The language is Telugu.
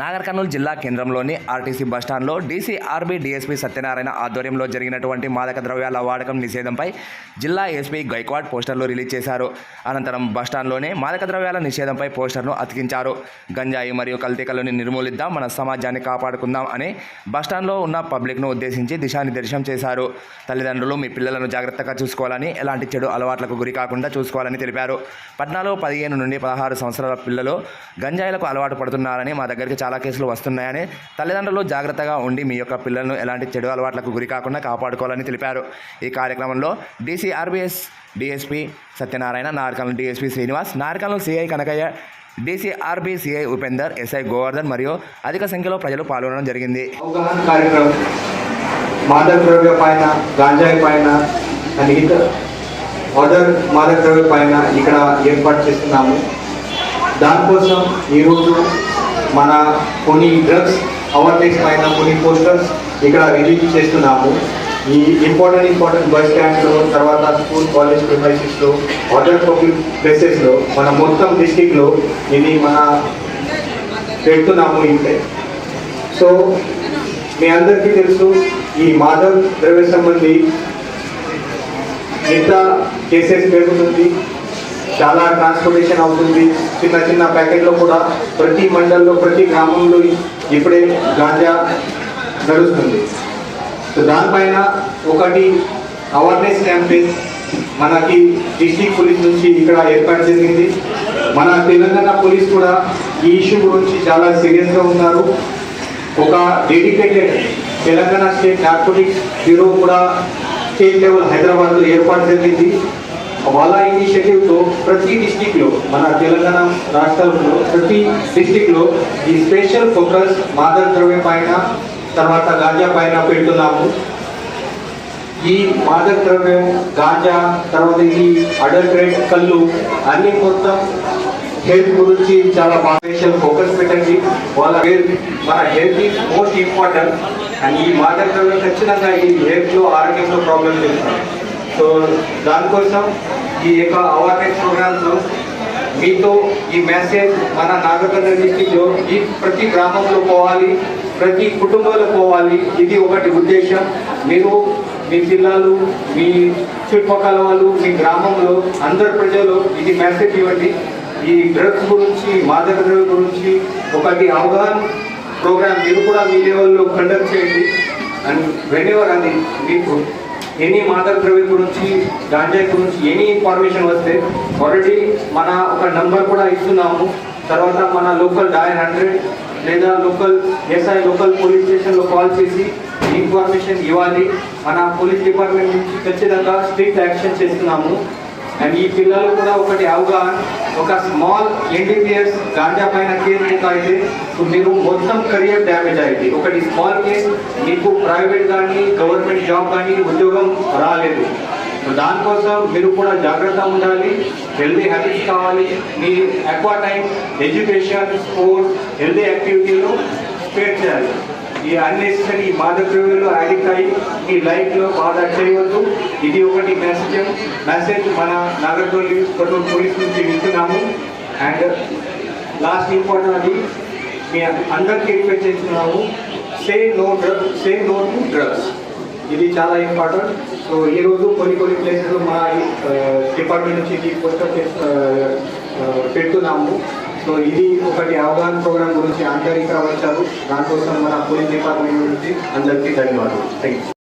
నాగర్ కర్నూలు జిల్లా కేంద్రంలోని ఆర్టీసీ బస్టాండ్లో డీసీ ఆర్బీ డీఎస్పీ సత్యనారాయణ ఆధ్వర్యంలో జరిగినటువంటి మాదక ద్రవ్యాల వాడకం నిషేధంపై జిల్లా ఎస్పీ గైక్వాడ్ పోస్టర్లు రిలీజ్ చేశారు. అనంతరం బస్టాండ్లోనే మాదక ద్రవ్యాల నిషేధంపై పోస్టర్ను అతికించారు. గంజాయి మరియు కల్తీకలను నిర్మూలిద్దాం మన సమాజాన్ని కాపాడుకుందాం అని బస్టాండ్లో ఉన్న పబ్లిక్ను ఉద్దేశించి దిశానిర్దేశం చేశారు. తల్లిదండ్రులు మీ పిల్లలను జాగ్రత్తగా చూసుకోవాలని ఎలాంటి చెడు అలవాట్లకు గురి కాకుండా చూసుకోవాలని తెలిపారు. పట్నాలో పదిహేను నుండి పదహారు సంవత్సరాల పిల్లలు గంజాయిలకు అలవాటు పడుతున్నారని మా దగ్గరికి చాలా కేసులు వస్తున్నాయని తల్లిదండ్రులు జాగ్రత్తగా ఉండి మీ యొక్క పిల్లలను ఎలాంటి చెడు అలవాట్లకు గురి కాకుండా కాపాడుకోవాలని తెలిపారు. ఈ కార్యక్రమంలో DCRBS DSP Satyanarayana Narkal DSP Srinivas Narkal CI Kanakaiah DCRB CI Upender SI Govardhan మరియు అధిక సంఖ్యలో ప్రజలు పాల్గొనడం జరిగింది. అవగాహన కార్యక్రమం మాదక ద్రవ్య పైన గాంజాయి పైన అండ్ అదర్ మాదక ద్రవ్య పైన ఇక్కడ ఏర్పాటు చేస్తున్నాము. దానికోసం ఈరోజు మన కొన్ని డ్రగ్స్ అవర్నెస్ పైన కొన్ని పోస్టర్స్ ఇక్కడ రిలీజ్ చేస్తున్నాము. ఈ ఇంపార్టెంట్ ఇంపార్టెంట్ బస్ స్టాండ్లో తర్వాత స్కూల్ కాలేజ్ ప్రిమైసెస్లో అదర్ పబ్లిక్ ప్లేసెస్లో మన మొత్తం డిస్టిక్లో ఇది మన పెడుతున్నాము ఇంతే సో మీ అందరికీ తెలుసు ఈ మాధవ్ ద్రవ్య సంబంధి ఎంత కేసెస్ పెరుగుతుంది. చాలా ట్రాన్స్పోర్టేషన్ అవుతుంది. చిన్న చిన్న ప్యాకెట్లో కూడా ప్రతి మండల్లో ప్రతి గ్రామంలో ఇప్పుడే గాంజా నడుస్తుంది. సో దానిపైన ఒకటి అవేర్నెస్ క్యాంపెయిన్ మనకి డిస్టిక్ పోలీస్ నుంచి ఇక్కడ ఏర్పాటు జరిగింది. మన తెలంగాణ పోలీస్ కూడా ఈ ఇష్యూ గురించి చాలా సీరియస్గా ఉన్నారు. ఒక dedicated Telangana state narcotics bureau కూడా స్టేట్ లెవెల్ హైదరాబాద్లో ఏర్పాటు జరిగింది. వాళ్ళ ఇనిషియేటివ్తో ప్రతి డిస్టిక్లో మన తెలంగాణ రాష్ట్రంలో ప్రతి డిస్టిక్లో ఈ స్పెషల్ ఫోకస్ మాదక ద్రవ్యం పైన తర్వాత గాంజా పైన పెడుతున్నాము. ఈ మాదక ద్రవ్యం గాంజా తర్వాత ఈ అడల్టరేట్ కళ్ళు అన్ని మొత్తం హెల్త్ గురించి చాలా బాగా స్పెషల్ ఫోకస్ పెట్టండి. వాళ్ళ హెల్త్ మన health is most important and ఈ మాదక ద్రవ్యం ఖచ్చితంగా ఈ హెల్త్లో ఆరోగ్యంలో ప్రాబ్లమ్స్ చేస్తుంది సో దానికోసం ఈ యొక్క అవేర్నెస్ ప్రోగ్రామ్స్లో మీతో ఈ మెసేజ్ మన నాగర్కర్నూలు డిస్టిక్లో ఈ ప్రతి గ్రామంలో పోవాలి ప్రతి కుటుంబంలో పోవాలి ఇది ఒకటి ఉద్దేశం. మీరు మీ జిల్లాలు మీ చుట్టుపక్కల వాళ్ళు మీ గ్రామంలో అందరు ప్రజలు ఇది మెసేజ్ ఇవ్వండి. ఈ డ్రగ్స్ గురించి మాదక ద్రవ్యం గురించి ఒకటి అవగాహన ప్రోగ్రామ్ మీరు కూడా మీ లెవెల్లో కండక్ట్ చేయండి. అండ్ వెనెవర్ అది మీకు ఎనీ మాదక ద్రవ్య గురించి గాంజాయి గురించి ఎనీ ఇన్ఫర్మేషన్ వస్తే ఆల్రెడీ మన ఒక నంబర్ కూడా ఇస్తున్నాము. తర్వాత మన లోకల్ డయల్ హండ్రెడ్ లేదా లోకల్ ఎస్ఐ లోకల్ పోలీస్ స్టేషన్లో కాల్ చేసి ఇన్ఫర్మేషన్ ఇవ్వాలి. మన పోలీస్ డిపార్ట్మెంట్ నుంచి ఖచ్చితంగా స్ట్రిక్ట్ యాక్షన్ చేస్తున్నాము. అండ్ ఈ పిల్లలు కూడా ఒకటి అవగాహన ఒక స్మాల్ ఎన్డీపీఎస్ గాంజా పైన కేసు బుక్ అయితే మీరు మొత్తం కెరియర్ డ్యామేజ్ అయింది. ఒకటి స్మాల్ కేసు మీకు ప్రైవేట్ కానీ గవర్నమెంట్ జాబ్ కానీ ఉద్యోగం రాలేదు. దానికోసం మీరు కూడా జాగ్రత్త ఉండాలి. హెల్దీ హ్యాబిట్స్ కావాలి. మీ ఎక్కువ టైం ఎడ్యుకేషన్ స్పోర్ట్స్ హెల్దీ యాక్టివిటీలో స్పేట్ చేయాలి. ఈ అన్నెసరీ మాదక ద్రవ్యాలు అడిక్ట్ అయ్యి మీ లైఫ్లో బాధ చేయవద్దు. ఇది ఒకటి మెసేజ్ మెసేజ్ మన నాగర్కర్నూలు కొట్టూరు పోలీస్ నుంచి ఇస్తున్నాము అండ్ లాస్ట్ ఇంపార్టెంట్ అది మీ అందరికీ రిక్వెస్ట్ చేస్తున్నాము. Say no drug say no to drugs ఇది చాలా ఇంపార్టెంట్ సో ఈరోజు కొన్ని కొన్ని ప్లేసెస్ మా డిపార్ట్మెంట్ నుంచి ఇది చేస్తా పెడుతున్నాము. సో ఇది ఒకటి అవగాహన ప్రోగ్రామ్ గురించి అందరు వచ్చారు దానికోసం మన పోలీస్ డిపార్ట్మెంట్ గురించి అందరికీ ధన్యవాదాలు. Thank you